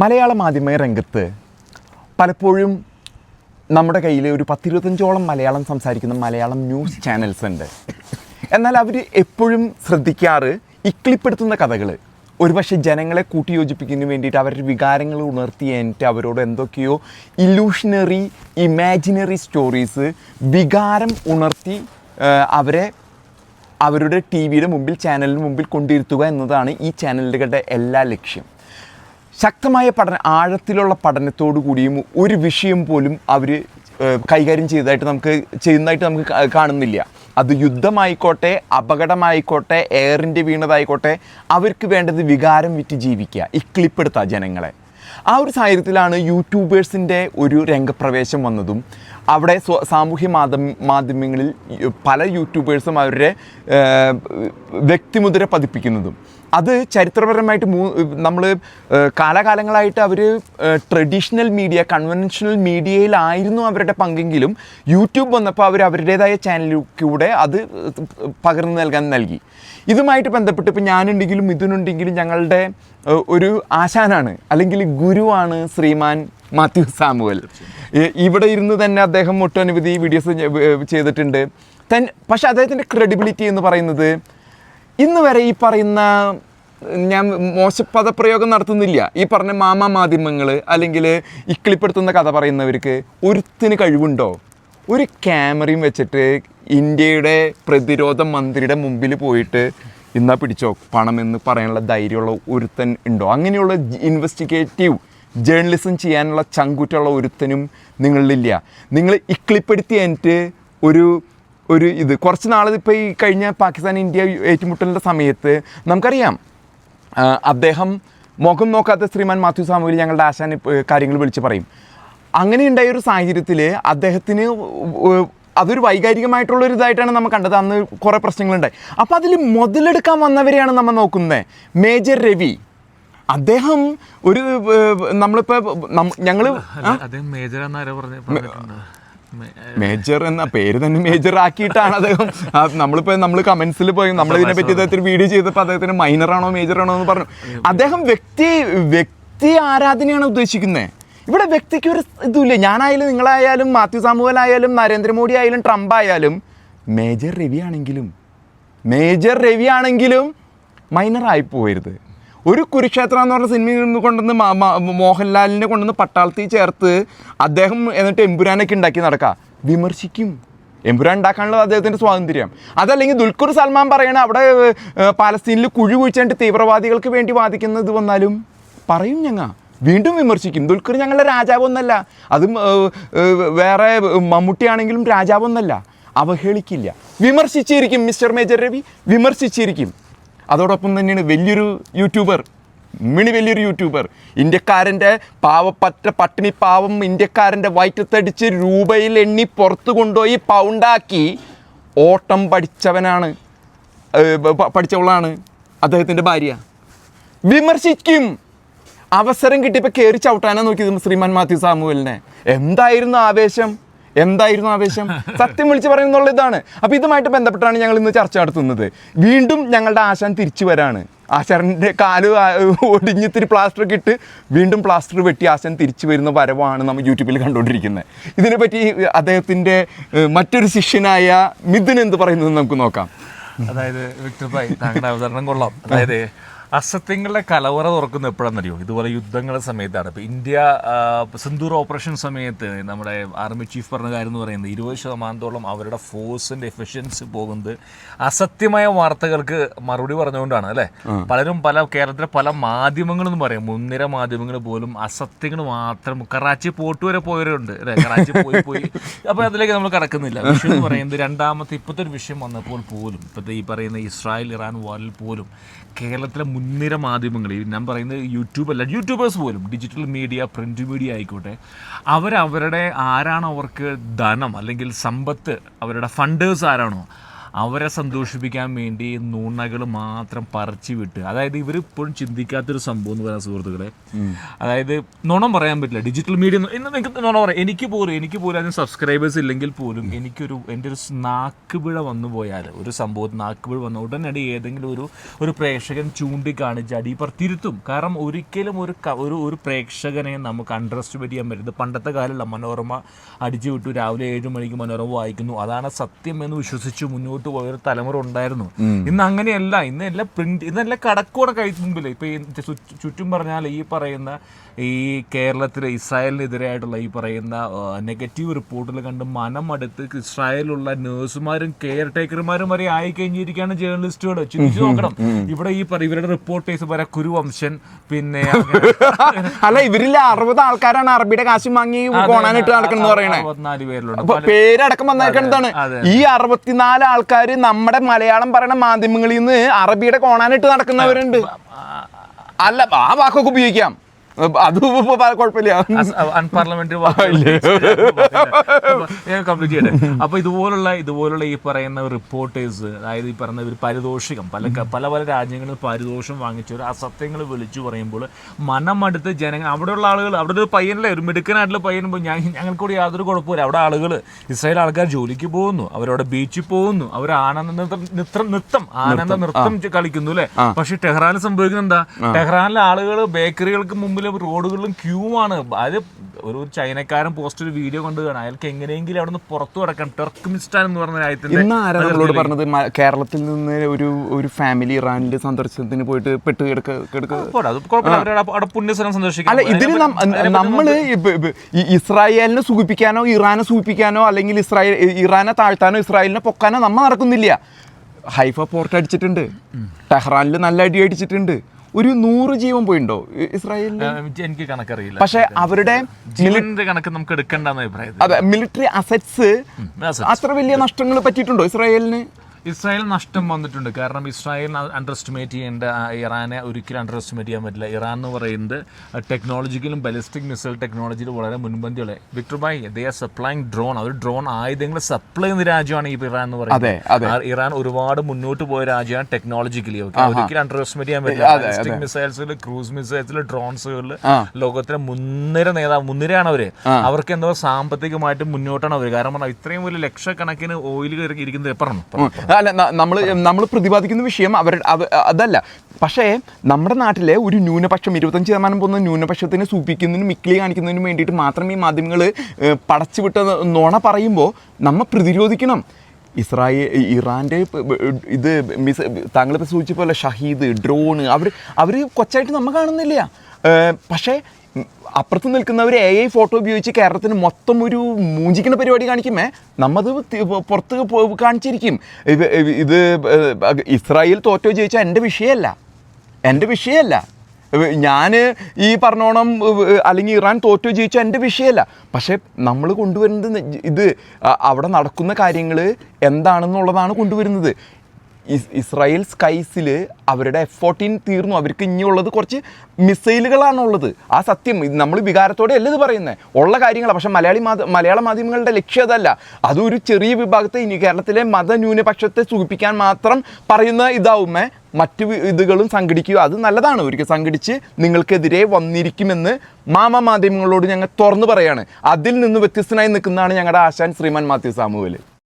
മലയാള മാധ്യമ രംഗത്ത് പലപ്പോഴും നമ്മുടെ കയ്യിൽ ഒരു പത്തിരുപത്തഞ്ചോളം മലയാളം സംസാരിക്കുന്ന മലയാളം ന്യൂസ് ചാനൽസ് ഉണ്ട്. എന്നാൽ അവർ എപ്പോഴും ശ്രദ്ധിക്കാറ് ഇക്ലിപ്പെടുത്തുന്ന കഥകൾ ഒരുപക്ഷെ ജനങ്ങളെ കൂട്ടിയോജിപ്പിക്കുന്നതിന് വേണ്ടിയിട്ട് അവരുടെ വികാരങ്ങൾ ഉണർത്തി അവരോട് എന്തൊക്കെയോ ഇല്യൂഷണറി ഇമാജിനറി സ്റ്റോറീസ് വികാരം ഉണർത്തി അവരെ അവരുടെ ടി വിയുടെ മുമ്പിൽ ചാനലിന് മുമ്പിൽ കൊണ്ടിരുത്തുക എന്നതാണ് ഈ ചാനലുകളുടെ എല്ലാ ലക്ഷ്യം. ശക്തമായ പഠന ആഴത്തിലുള്ള പഠനത്തോടു കൂടിയും ഒരു വിഷയം പോലും അവർ കൈകാര്യം ചെയ്തതായിട്ട് നമുക്ക് ചെയ്യുന്നതായിട്ട് നമുക്ക് കാണുന്നില്ല. അത് യുദ്ധമായിക്കോട്ടെ അപകടമായിക്കോട്ടെ എയറിന്റെ വീണതായിക്കോട്ടെ അവർക്ക് വേണ്ടത് വികാരം വിറ്റ് ജീവിക്കുക. ഇക്ലിപ്പെടുത്തുക ജനങ്ങളെ. ആ ഒരു സാഹചര്യത്തിലാണ് യൂട്യൂബേഴ്സിന്റെ ഒരു രംഗപ്രവേശം വന്നതും അവിടെ സാമൂഹ്യ മാധ്യമ മാധ്യമങ്ങളിൽ പല യൂട്യൂബേഴ്സും അവരുടെ വ്യക്തിമുദ്ര പതിപ്പിക്കുന്നതും. അത് ചരിത്രപരമായിട്ട് മൂ നമ്മൾ കാലകാലങ്ങളായിട്ട് അവർ ട്രഡീഷണൽ മീഡിയ കൺവെൻഷണൽ മീഡിയയിലായിരുന്നു അവരുടെ പങ്കെങ്കിലും യൂട്യൂബ് വന്നപ്പോൾ അവർ അവരുടേതായ ചാനലിലൂടെ അത് പകർന്നു നൽകാൻ നൽകി. ഇതുമായിട്ട് ബന്ധപ്പെട്ട് ഇപ്പോൾ ഞാനുണ്ടെങ്കിലും ഇതിനുണ്ടെങ്കിലും ഞങ്ങളുടെ ഒരു ആശാനാണ്. അല്ലെങ്കിൽ ഗുരുവാണ് ശ്രീമാൻ മാത്യു സാമുവൽ. ഇവിടെ ഇരുന്ന് തന്നെ അദ്ദേഹം ഒട്ടനവധി വീഡിയോസ് ചെയ്തിട്ടുണ്ട്. തൻ പക്ഷെ അദ്ദേഹത്തിന്റെ ക്രെഡിബിലിറ്റി എന്ന് പറയുന്നത് ഇന്ന് വരെ ഈ പറയുന്ന ഞാൻ മോശ പദപ്രയോഗം നടത്തുന്നില്ല. ഈ പറഞ്ഞ മാമ മാധ്യമങ്ങൾ അല്ലെങ്കിൽ ഇക്കിളിപ്പെടുത്തുന്ന കഥ പറയുന്നവർക്ക് ഒരുത്തിന് കഴിവുണ്ടോ? ഒരു ക്യാമറയും വെച്ചിട്ട് ഇന്ത്യയുടെ പ്രതിരോധ മന്ത്രിയുടെ മുമ്പിൽ പോയിട്ട് ഇന്നാ പിടിച്ചോ? പണമെന്ന് പറയാനുള്ള ധൈര്യമുള്ള ഒരുത്തൻ ഉണ്ടോ? അങ്ങനെയുള്ള ഇൻവെസ്റ്റിഗേറ്റീവ് ജേർണലിസം ചെയ്യാനുള്ള ചങ്കുറ്റുള്ള ഒരുത്തനും നിങ്ങളിലില്ല. നിങ്ങൾ ഇക്ലിപ്പെടുത്തി എന്നിട്ട് ഒരു ഒരു ഇത്. കുറച്ച് നാൾ ഈ കഴിഞ്ഞ പാകിസ്ഥാൻ ഇന്ത്യ ഏറ്റുമുട്ടലിന്റെ സമയത്ത് നമുക്കറിയാം അദ്ദേഹം മുഖം നോക്കാത്ത ശ്രീമാൻ മാത്യു സാമുവിൽ ഞങ്ങളുടെ ആശാൻ കാര്യങ്ങൾ വിളിച്ച് പറയും. അങ്ങനെ ഉണ്ടായ ഒരു സാഹചര്യത്തിൽ അദ്ദേഹത്തിന് അതൊരു വൈകാരികമായിട്ടുള്ളൊരു ഇതായിട്ടാണ് നമ്മൾ കണ്ടത്. അന്ന് കുറേ പ്രശ്നങ്ങളുണ്ടായി. അപ്പോൾ അതിൽ മുതലെടുക്കാൻ വന്നവരെയാണ് നമ്മൾ നോക്കുന്നത്. മേജർ രവി. അദ്ദേഹം ഒരു നമ്മളിപ്പോ ഞങ്ങൾ ഞങ്ങൾ അദ്ദേഹം മേജർ എന്നാരോ പറഞ്ഞ മേജർ എന്ന പേര് തന്നെ മേജർ ആക്കിയിട്ടാണ് അദ്ദേഹം. നമ്മളിപ്പോ നമ്മൾ കമന്റ്സിൽ പോയി നമ്മൾ ഇതിനെ പറ്റി അദ്ദേഹത്തിന് വീഡിയോ ചെയ്തപ്പോൾ അദ്ദേഹത്തിന് മൈനർ ആണോ മേജർ ആണോ എന്ന് പറഞ്ഞു. അദ്ദേഹം വ്യക്തി വ്യക്തി ആരാധനയാണ് ഉദ്ദേശിക്കുന്നത് ഇവിടെ വ്യക്തിക്ക് ഒരു ഇതുമില്ല. ഞാനായാലും നിങ്ങളായാലും മാത്യു സാമുവലായാലും നരേന്ദ്രമോദി ആയാലും ട്രംപ് ആയാലും മേജർ രവി ആണെങ്കിലും മേജർ രവി ആണെങ്കിലും മൈനർ ആയി പോകരുത് ഒരു കുരുക്ഷേത്രം എന്ന് പറഞ്ഞ സിനിമയിൽ നിന്ന് കൊണ്ടുവന്ന് മോഹൻലാലിനെ കൊണ്ടുവന്ന് പട്ടാളത്തിൽ ചേർത്ത് അദ്ദേഹം എന്നിട്ട് എമ്പുരാനൊക്കെ ഉണ്ടാക്കി നടക്കുക വിമർശിക്കും. എമ്പുരാൻ ഉണ്ടാക്കാനുള്ള അദ്ദേഹത്തിന്റെ സ്വാതന്ത്ര്യം. അതല്ലെങ്കിൽ ദുൽഖർ സൽമാൻ പറയണ അവിടെ പാലസ്തീനിൽ കുഴി കുഴിച്ചിട്ട് തീവ്രവാദികൾക്ക് വേണ്ടി വാദിക്കുന്നത് വന്നാലും പറയും ഞങ്ങ. വീണ്ടും വിമർശിക്കും. ദുൽഖർ ഞങ്ങളുടെ രാജാവൊന്നല്ല. അതും വേറെ മമ്മൂട്ടിയാണെങ്കിലും രാജാവൊന്നല്ല. അവഹേളിക്കില്ല. വിമർശിച്ചിരിക്കും മിസ്റ്റർ മേജർ രവി. വിമർശിച്ചിരിക്കും. അതോടൊപ്പം തന്നെയാണ് വലിയൊരു യൂട്യൂബർ മിണി വലിയൊരു യൂട്യൂബർ. ഇന്ത്യക്കാരന്റെ പാവപ്പറ്റ പട്ടിണി പാവം ഇന്ത്യക്കാരന്റെ വയറ്റത്തടിച്ച് രൂപയിൽ എണ്ണി പുറത്ത് കൊണ്ടുപോയി പൗണ്ടാക്കി ഓട്ടം പഠിച്ചവനാണ്. പഠിച്ചവളാണ് അദ്ദേഹത്തിന്റെ ഭാര്യ. വിമർശിക്കും. അവസരം കിട്ടിയപ്പോൾ കയറി ചവിട്ടാനാണ് നോക്കിയത് ശ്രീമാൻ മാത്യു സാമുവലിനെ. എന്തായിരുന്നു ആവേശം? എന്തായിരുന്നു ആവേശം? സത്യം വിളിച്ച് പറയുന്നുള്ള ഇതാണ്. അപ്പോൾ ഇതുമായിട്ട് ബന്ധപ്പെട്ടാണ് ഞങ്ങൾ ഇന്ന് ചർച്ച നടത്തുന്നത്. വീണ്ടും ഞങ്ങളുടെ ആശാൻ തിരിച്ചു വരാണ്. ആശാറിന്റെ കാൽ ഒടിഞ്ഞിത്തിരി പ്ലാസ്റ്റർ ഒക്കെ ഇട്ട് വീണ്ടും പ്ലാസ്റ്റർ വെട്ടി ആശാൻ തിരിച്ചു വരുന്ന വരവാണ് നമ്മൾ യൂട്യൂബിൽ കണ്ടുകൊണ്ടിരിക്കുന്നത്. ഇതിനെപ്പറ്റി അദ്ദേഹത്തിന്റെ മറ്റൊരു ശിഷ്യനായ മിഥുൻ എന്ത് പറയുന്നത് നമുക്ക് നോക്കാം. അതായത് വിക്ടർ ഭായ് താങ്കളുടെ അവതരണം കൊള്ളാം. അതായത് അസത്യങ്ങളുടെ കലവറ തുറക്കുന്ന എപ്പോഴാണെന്നറിയോ? ഇതുപോലെ യുദ്ധങ്ങളുടെ സമയത്താണ്. ഇപ്പോൾ ഇന്ത്യ സിന്ധൂർ സിന്ദൂർ ഓപ്പറേഷൻ സമയത്ത് നമ്മുടെ ആർമി ചീഫ് പറഞ്ഞ കാര്യം എന്ന് പറയുന്നത് ഇരുപത് ശതമാനത്തോളം അവരുടെ ഫോഴ്സിന്റെ എഫിഷ്യൻസി പോകുന്നത് അസത്യമായ വാർത്തകൾക്ക് മറുപടി പറഞ്ഞുകൊണ്ടാണ് അല്ലേ? പലരും പല കേരളത്തിലെ പല മാധ്യമങ്ങളെന്ന് പറയും. മുൻനിര മാധ്യമങ്ങൾ പോലും അസത്യങ്ങൾ മാത്രം കറാച്ചി പോട്ട് വരെ പോയവരുണ്ട് അല്ലേ? കറാച്ചി പോയി പോയി. അപ്പോൾ അതിലേക്ക് നമ്മൾ കടക്കുന്നില്ല. വിഷയം എന്ന് പറയുന്നത് രണ്ടാമത്തെ ഇപ്പോഴത്തെ ഒരു വിഷയം വന്നപ്പോൾ പോലും ഇപ്പോഴത്തെ ഈ പറയുന്ന ഇസ്രായേൽ ഇറാൻ വാറിൽ പോലും കേരളത്തിലെ മുൻനിര മാധ്യമങ്ങൾ ഞാൻ പറയുന്നത് യൂട്യൂബ് അല്ല യൂട്യൂബേഴ്സ് പോലും ഡിജിറ്റൽ മീഡിയ പ്രിന്റ് മീഡിയ ആയിക്കോട്ടെ അവരവരുടെ ആരാണ് അവർക്ക് ധനം അല്ലെങ്കിൽ സമ്പത്ത് അവരുടെ ഫണ്ടേഴ്സ് ആരാണോ അവരെ സന്തോഷിപ്പിക്കാൻ വേണ്ടി നുണകൾ മാത്രം പറിച്ചു വിട്ട്. അതായത് ഇവർ ഇപ്പോഴും ചിന്തിക്കാത്തൊരു സംഭവം എന്ന് പറയുന്ന സുഹൃത്തുക്കളെ. അതായത് നുണം പറയാൻ പറ്റില്ല. ഡിജിറ്റൽ മീഡിയ ഇന്ന് നിങ്ങൾക്ക് നുണ പറയാം. എനിക്ക് പോലും എനിക്ക് പോലും അതിന് സബ്സ്ക്രൈബേഴ്സ് ഇല്ലെങ്കിൽ പോലും എനിക്കൊരു എന്റെ ഒരു നാക്കുപിഴ വന്നു പോയാൽ ഒരു സംഭവത്തിൽ നാക്കുപിഴ വന്ന ഉടനടി ഏതെങ്കിലും ഒരു ഒരു പ്രേക്ഷകൻ ചൂണ്ടിക്കാണിച്ച് അടിപ്പർ തിരുത്തും. കാരണം ഒരിക്കലും ഒരു ഒരു ഒരു പ്രേക്ഷകനെ നമുക്ക് അണ്ടർ എസ്റ്റിമേറ്റ് ചെയ്യാൻ പറ്റുന്നത് പണ്ടത്തെ കാലമല്ല. മനോരമ അടിച്ചു വിട്ടു. രാവിലെ ഏഴ് മണിക്ക് മനോരമ വായിക്കുന്നു. അതാണ് സത്യം എന്ന് വിശ്വസിച്ച് മുന്നോട്ട് പോയ ഒരു തലമുറ ഉണ്ടായിരുന്നു. ഇന്ന് അങ്ങനെയല്ല. ഇന്ന് എല്ലാം പ്രിന്റ് ഇന്നെല്ലാം കടക്കൂടെ കഴിച്ചു മുമ്പിൽ ഇപ്പൊ ഈ ചുറ്റും പറഞ്ഞാൽ ഈ പറയുന്ന ഈ കേരളത്തിലെ ഇസ്രായേലിനെതിരായിട്ടുള്ള ഈ പറയുന്ന നെഗറ്റീവ് റിപ്പോർട്ടിൽ കണ്ട് മനമടുത്ത് ഇസ്രായേലുള്ള നഴ്സുമാരും കെയർ ടേക്കർമാരും വരെ ആയി കഴിഞ്ഞിരിക്കുകയാണ് ജേർണലിസ്റ്റുകൾ ചിന്തിച്ചു നോക്കണം. ഇവിടെ ഈ ഇവരുടെ റിപ്പോർട്ടേഴ്സ് വരെ കുരുവംശൻ പിന്നെ അല്ല ഇവരിൽ അറുപത് ആൾക്കാരാണ് അറബിയുടെ കാശ് വാങ്ങി കോണാനിട്ട് നടക്കുന്നത് പറയണേ. പേരിലുണ്ട്. അപ്പൊ പേരടക്കം വന്നേക്കണതാണ്. ഈ അറുപത്തിനാല് ആൾക്കാര് നമ്മുടെ മലയാളം പറയുന്ന മാധ്യമങ്ങളിൽ നിന്ന് അറബിയുടെ കോണാനിട്ട് നടക്കുന്നവരുണ്ട്. അല്ല ആ വാക്കൊക്കെ ഉപയോഗിക്കാം. അത് ഇപ്പൊ കുഴപ്പമില്ല അൺപാർലമെന്ററി കംപ്ലീറ്റ് ചെയ്യട്ടെ. അപ്പൊ ഇതുപോലുള്ള ഇതുപോലുള്ള ഈ പറയുന്ന റിപ്പോർട്ടേഴ്സ് അതായത് ഈ പറയുന്ന ഒരു പാരിതോഷികം പല പല പല രാജ്യങ്ങളിൽ പാരിതോഷം വാങ്ങിച്ചവർ അസത്യങ്ങൾ വിളിച്ചു പറയുമ്പോൾ മനമടുത്ത് ജനങ്ങൾ അവിടെയുള്ള ആളുകൾ അവിടെ ഒരു പയ്യനല്ലേ ഒരു മിടുക്കനായിട്ടുള്ള പയ്യൻ പോയി ഞാൻ ഞങ്ങൾക്ക് കൂടി യാതൊരു കുഴപ്പമില്ല അവിടെ ആളുകൾ ഇസ്രായേൽ ആൾക്കാർ ജോലിക്ക് പോകുന്നു. അവരവിടെ ബീച്ചിൽ പോകുന്നു. അവർ ആനന്ദ നൃത്തം നൃത്തം ആനന്ദ നൃത്തം. കളിക്കുന്നു അല്ലേ? പക്ഷെ ടെഹ്റാനിൽ സംഭവിക്കുന്നത് എന്താ? ടെഹ്റാനിലെ ആളുകൾ ബേക്കറികൾക്ക് മുമ്പിലും റോഡുകളിലും ക്യൂ ആണ് അത് ഒരു ചൈനക്കാരൻ പോസ്റ്റ് ഒരു വീഡിയോ കണ്ടു കാണാം. അയാൾക്ക് എങ്ങനെയെങ്കിലും അവിടെ നിന്ന് പുറത്തു കിടക്കാൻ ടർക്ക്മിസ്ഥാൻ എന്ന് പറഞ്ഞ രാജ്യത്തിന്റെ ഇന്ന് ആരാ നമ്മളോട് പറഞ്ഞത്? മ- കേരളത്തിൽ നിന്ന് ഒരു ഒരു ഫാമിലി ഇറാനിൽ സന്ദർശനത്തിന് പോയിട്ട് പെട്ട് കിടക്ക കിടക്ക? അത് കുഴപ്പമില്ല. അവരുടെ അവിടെ- അവിടെ പുണ്യസ്ഥലം സന്ദർശിക്കാൻ അല്ല ഇതിന് നം- നമ്മൾ ഇപ്പ- ഇപ്പ- ഈ ഇസ്രായേലിനെ സൂചിപ്പിക്കാനോ ഇറാനെ സൂചിപ്പിക്കാനോ അല്ലെങ്കിൽ ഇസ്രായേൽ ഇറാനെ താഴ്ത്താനോ ഇസ്രായേലിനെ പൊക്കാനോ നമ്മ നടക്കുന്നില്ല. ഹൈഫ പോർട്ട് അടിച്ചിട്ടുണ്ട്. ടെഹ്റാനിൽ നല്ല അടി അടിച്ചിട്ടുണ്ട്. ഒരു നൂറ് ജീവൻ പോയിണ്ടോ? ഇസ്രായേലിന്? ഇസ്രായേലിൽ എനിക്ക് കണക്കറിയില്ല. പക്ഷെ അവരുടെ ജീവന്റെ കണക്ക് നമുക്ക് എടുക്കേണ്ടെന്ന് അഭിപ്രായം അതെ മിലിറ്ററി അസറ്റ്സ് assets. അത്ര വലിയ നഷ്ടങ്ങൾ പറ്റിയിട്ടുണ്ടോ ഇസ്രായേലിന്? ഇസ്രായേൽ നഷ്ടം വന്നിട്ടുണ്ട്. കാരണം ഇസ്രായേൽ അണ്ടർ എസ്റ്റിമേറ്റ് ചെയ്യേണ്ട ഇറാനെ ഒരിക്കലും അണ്ടർ എസ്റ്റിമേറ്റ് ചെയ്യാൻ പറ്റില്ല. ഇറാൻ എന്ന് പറയുന്നത് ടെക്നോളജിക്കലും ബലിസ്റ്റിക് മിസൈൽ ടെക്നോളജിയിൽ വളരെ മുൻപന്തിയുള്ള വിക്ടർ ബായ് ദേ ആർ സപ്ലൈങ് ഡ്രോൺ അവർ ഡ്രോൺ ആയുധങ്ങൾ സപ്ലൈ ചെയ്യുന്ന രാജ്യമാണ് ഈ ഇറാൻ എന്ന് പറയുന്നത്. ഇറാൻ ഒരുപാട് മുന്നോട്ട് പോയ രാജ്യമാണ് ടെക്നോളജിക്കലി ഒരിക്കലും അണ്ടർ എസ്റ്റിമേറ്റ് ചെയ്യാൻ പറ്റില്ല. ബലിസ്റ്റിക് മിസൈൽസിൽ ക്രൂസ് മിസൈൽസിൽ ഡ്രോൺസുകളിൽ ലോകത്തിലെ മുൻനിര നേതാവ് മുൻനിരയാണ് അവർ. അവർക്ക് എന്തോ സാമ്പത്തികമായിട്ട് മുന്നോട്ടാണ് അവർ കാരണം ഇത്രയും വലിയ ലക്ഷക്കണക്കിന് ഓയിൽ ഇരിക്കുന്നത് പറഞ്ഞു അല്ല നമ്മൾ നമ്മൾ പ്രതിപാദിക്കുന്ന വിഷയം അവരുടെ അതല്ല. പക്ഷേ നമ്മുടെ നാട്ടിലെ ഒരു ന്യൂനപക്ഷം ഇരുപത്തഞ്ച് ശതമാനം പോകുന്ന ന്യൂനപക്ഷത്തിനെ സൂപ്പിക്കുന്നതിനും മിക്കിളി കാണിക്കുന്നതിനും വേണ്ടിയിട്ട് മാത്രം ഈ മാധ്യമങ്ങൾ പടച്ചുവിട്ട നോണ പറയുമ്പോൾ നമ്മൾ പ്രതിരോധിക്കണം. ഇസ്രായേൽ ഇറാന്റെ ഇത് മിസ് താങ്കളിപ്പോൾ സൂചിച്ച പോലെ ഷഹീദ് ഡ്രോണ് അവർ അവർ കൊച്ചായിട്ട് നമ്മൾ കാണുന്നില്ല. പക്ഷേ അപ്പുറത്ത് നിൽക്കുന്നവർ എ ഐ ഫോട്ടോ ഉപയോഗിച്ച് കേരളത്തിന് മൊത്തം ഒരു മൂഞ്ചിക്കുന്ന പരിപാടി കാണിക്കുമേ? നമ്മത് പുറത്ത് കാണിച്ചിരിക്കും. ഇത് ഇസ്രായേൽ തോറ്റോ ജയിച്ചാൽ എന്റെ വിഷയമല്ല എന്റെ വിഷയമല്ല ഞാൻ ഈ പറഞ്ഞോണം അല്ലെങ്കിൽ ഇറാൻ തോറ്റോ ജയിച്ചോ എന്റെ വിഷയമല്ല പക്ഷേ നമ്മൾ കൊണ്ടുവരുന്നത് ഇത് അവിടെ നടക്കുന്ന കാര്യങ്ങൾ എന്താണെന്നുള്ളതാണ് കൊണ്ടുവരുന്നത്. ഇസ്രായേൽ സ്കൈസിൽ അവരുടെ എഫ് ഫോർട്ടീൻ തീർന്നു. അവർക്ക് ഇനിയുള്ളത് കുറച്ച് മിസൈലുകളാണുള്ളത്. ആ സത്യം. നമ്മൾ വികാരത്തോടെ അല്ല ഇത് പറയുന്നത് ഉള്ള കാര്യങ്ങൾ പക്ഷേ മലയാളി മാധ്യ മലയാള മാധ്യമങ്ങളുടെ ലക്ഷ്യം അതല്ല. അതൊരു ചെറിയ വിഭാഗത്തെ ഇനി കേരളത്തിലെ മതന്യൂനപക്ഷത്തെ സൂചിപ്പിക്കാൻ മാത്രം പറയുന്ന ഇതാവുമേ. മറ്റു ഇതുകളും സംഘടിക്കുക. അത് നല്ലതാണ്. ഒരിക്കൽ സംഘടിച്ച് നിങ്ങൾക്കെതിരെ വന്നിരിക്കുമെന്ന് മാമ മാധ്യമങ്ങളോട് ഞങ്ങൾ തുറന്നു പറയാണ്. അതിൽ നിന്ന് വ്യത്യസ്തനായി നിൽക്കുന്നതാണ് ഞങ്ങളുടെ ആശാൻ ശ്രീമാൻ മാത്യു സാമുവൽ.